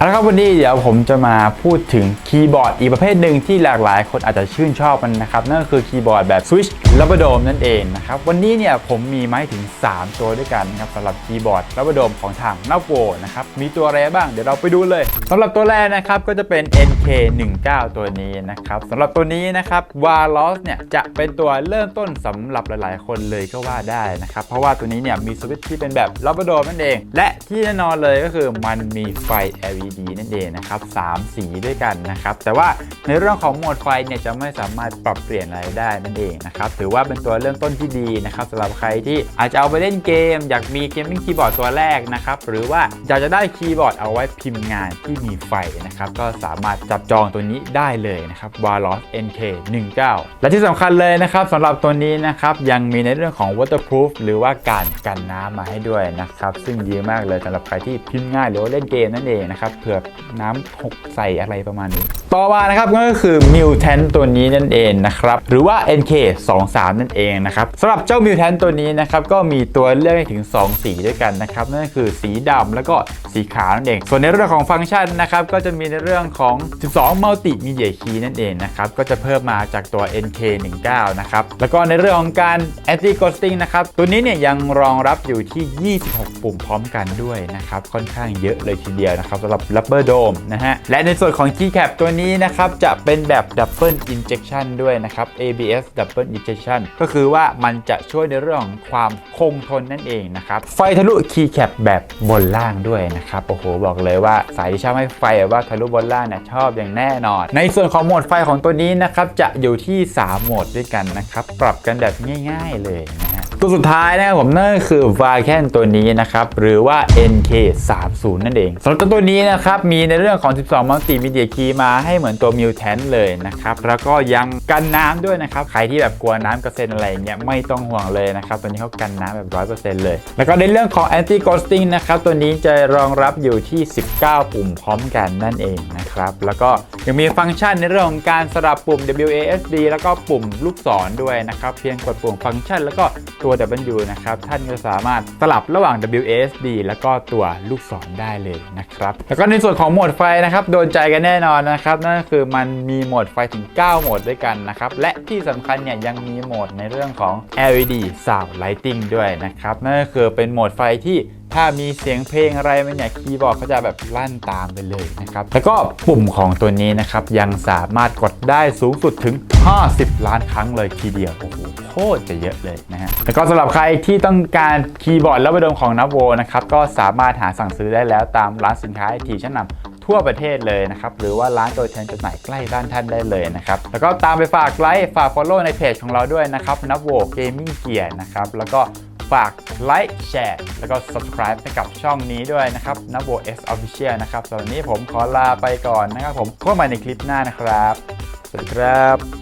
เอาละครับวันนี้เดี๋ยวผมจะมาพูดถึงคีย์บอร์ดอีกประเภทหนึ่งที่หลากหลายคนอาจจะชื่นชอบมันนะครับ นั่นก็คือคีย์บอร์ดแบบ Switch และบดมนั่นเองนะครับ วันนี้เนี่ยผมมีไม้ถึง 3 ตัวด้วยกันนะครับสำหรับคีย์บอร์ดและบดมของทางนับโวนะครับ มีตัวอะไรบ้างเดี๋ยวเราไปดูเลยสำหรับตัวแรกนะครับก็จะเป็น NK19 ตัวนี้นะครับสำหรับตัวนี้นะครับ Waros เนี่ยจะเป็นตัวเริ่มต้นสำหรับหลาย ๆ คนเลยก็ว่าได้นะครับเพราะว่าตัวนี้เนี่ยมีสวิตช์ที่เป็นแบบรับโดมนั่นเอง และที่แน่นอนเลยก็คือมันมีไฟ LED นั่นเองนะครับสามสีด้วยกันนะครับ แต่ว่าในเรื่องของโหมดไฟเนี่ยจะไม่สามารถปรับเปลี่ยนอะไรได้นั่นเองนะครับถือว่าเป็นตัวเริ่มต้นที่ดีนะครับสำหรับใครที่อาจจะเอาไปเล่นเกม อยากมีเกมมิ่งคีย์บอร์ดตัวแรกนะครับหรือว่าอยากจะได้คีย์บอร์ดเอาไว้พิมพ์งานที่มีไฟนะครับก็สามารถจับจองตัวนี้ได้เลยนะครับ Waros NK 19 และที่สำคัญเลยนะครับสำหรับตัวนี้นะครับยังมีในเรื่องของ waterproof หรือว่าการกันน้ำมาให้ด้วยนะครับซึ่งดีมากเลยสำหรับใครที่พิมพ์ง่ายหรือว่าเล่นเกมนั่นเองนะครับเผื่อน้ำหกใส่อะไรประมาณนี้ต่อมานะครับก็คือ Mutant ตัวนี้นั่นเองนะครับ หรือว่า NK 23 นั่นเองนะครับสำหรับเจ้า Mutant ตัวนี้นะครับก็มีตัวเลือกถึง 2 สีด้วยกันนะครับ นั่นก็คือสีดำแล้วก็สีขาวนั่นเอง ส่วนในเรื่องของฟังก์ชันนะครับก็จะมีในเรื่องของ 12 Multimedia Key นั่นเองนะครับก็จะเพิ่มมาจากตัว NK 19 นะครับแล้วก็ในเรื่องของการ Anti Ghosting นะครับตัวนี้เนี่ยยังรองรับอยู่ที่ 26 ปุ่มพร้อมกันด้วยนะครับค่อนข้างเยอะเลยทีเดียวนะครับสำหรับ Rubber Dome นะฮะและในส่วนของ Keycap ตัวนี้นะครับจะเป็นแบบ Double Injection ด้วยนะครับ ABS Double Injection ก็คือว่ามันจะช่วยในเรื่องของความคงทนนั่นเองนะครับไฟทะลุ Keycap แบบบนล่างด้วยนะครับโอ้โหบอกเลยว่าสายที่ชอบให้ไฟแบบว่าทะลุบนล่างเนี่ยชอบอย่างแน่นอน ในส่วนของโหมดไฟของตัวนี้นะครับจะอยู่ที่ 3 โหมดด้วยกันนะครับปรับกันแบบง่าย ๆเลยนะ ตัวสุดท้ายนะครับผมนั่นก็คือ v a c a n ตัวนี้นะครับ หรือว่า NK 3 0นั่นเองสำหรับตัวนี้นะครับ มีในเรื่องของ 12 Multimedia Key มาให้เหมือนตัว Mutant เลยนะครับ แล้วก็ยังกันน้ำด้วยนะครับ ใครที่แบบกลัวน้ำกระเซ็นอะไรเงี้ยไม่ต้องห่วงเลยนะครับ ตัวนี้เขากันน้ำแบบ 100%เลย แล้วก็ในเรื่องของ Anti Ghosting นะครับ ตัวนี้จะรองรับอยู่ที่ 19 ปุ่มพร้อมกันนั่นเองนะครับ แล้วก็ยังมีฟังก์ชันในเรื่องของการสลับปุ่ม WASD แล้วก็ปุ่มลูกศรด้วยนะครับ เพียงกดปุ่มฟังก์ชันแล้วก็ตัวัว W นะครับ ท่านก็สามารถสลับระหว่าง WASD แล้วก็ตัวลูกศรได้เลยนะครับ แล้วก็ในส่วนของโหมดไฟนะครับ โดนใจกันแน่นอนนะครับ นั่นก็คือมันมีโหมดไฟถึง 9 โหมดด้วยกันนะครับ และที่สำคัญเนี่ยยังมีโหมดในเรื่องของ LED Sound Lighting ด้วยนะครับ นั่นก็คือเป็นโหมดไฟที่ถ้ามีเสียงเพลงอะไรมันเนี่ยคีย์บอร์ดเขาจะแบบลั่นตามไปเลยนะครับ แล้วก็ปุ่มของตัวนี้นะครับ ยังสามารถกดได้สูงสุดถึง 50 ล้านครั้งเลยทีเดียวโอ้โห ตรจะเยอะเลยนะฮะแล้วก็สำหรับใครที่ต้องการคีย์บอร์ดและประดมของนับโวนะครับก็สามารถหาสั่งซื้อได้แล้วตามร้านสินค้าไอทีชั้นนำทั่วประเทศเลยนะครับ หรือว่าร้านตัวแทนจำหน่ายใกล้บ้านท่านได้เลยนะครับ แล้วก็ตามไปฝากไลค์ฝาก Follow ในเพจของเราด้วยนะครับนับโวเกมมิ่งเกียร์นะครับ แล้วก็ฝากไลค์แชร์แล้วก็ subscribe ให้กับช่องนี้ด้วยนะครับนับโว X Official นะครับสำหรับวันนี้ผมขอลาไปก่อนนะครับผมพบกันใหม่ในคลิปหน้านะครับ สวัสดีครับ